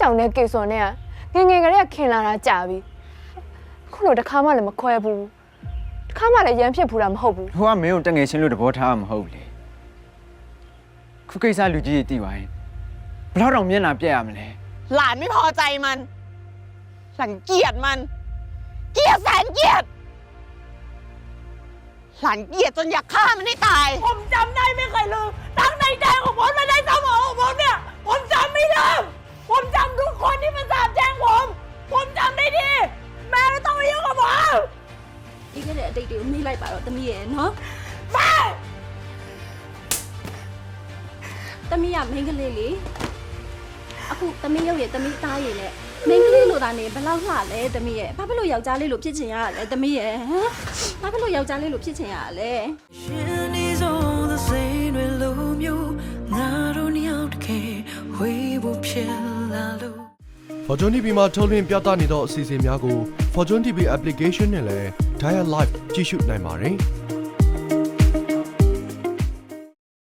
ကြောင်နဲ့ကေစွန်နဲ့ကငယ်ငယ်ကလေးကခင်လာတာကြာပြီအခုလိုတစ်ခါမှလည်းမခွဲဘူးတစ်ခါမှလည်းရမ်းဖြစ်ဘူးတာမဟုတ်ဘူး ဟိုကမင်းကိုတငယ်ချင်းလို့တဘောထားမှာမဟုတ်ဘူးလေခုကိစ္စလူကြီးကြီးသိပါရင်ဘယ်တော့တော့မျက်နှာပြက်ရမလဲ หลานไม่พอใจมันหลังเกลียดมัน เกลียดแสนเกลียด หลานเกลียดจนอยากฆ่ามันให้ตาย ผมจ ပြီးခဲ့တဲ့အတိတ်တွေကိုမေ့လိုက်ပါတော့တမီးရဲ့နော်แม่တမီးကမိန်းကလေးလေအခုတမီးရုပ်ရဲ့တမီးသားရဲ့နဲ့မိန်းကလေးလိုတာနေဘယ်လောက်လှလဲတမီးရဲ့ဘာဖြစ်လို့ယောက်ျားလေးလိုဖြစ်ချင်ရလဲတမီးရဲ့ဟမ်ဘာဖြစ်လို့ယောက်ျားလေးလိုဖြစ်ချင်ရလဲရှင်နေစုံသစိမ်းတွေလိုမျိုးငါတို့နှစ်ယောက်တကယ်ဝေးဖို့ဖြစ်လာလို့ Fortune TV မှာထုတ်လွှင့်ပြသနေသောအစီအစဉ်များကို Fortune TV application နဲ့လည်း Dial Live ကြည့်ရှုနိုင်ပါတယ်။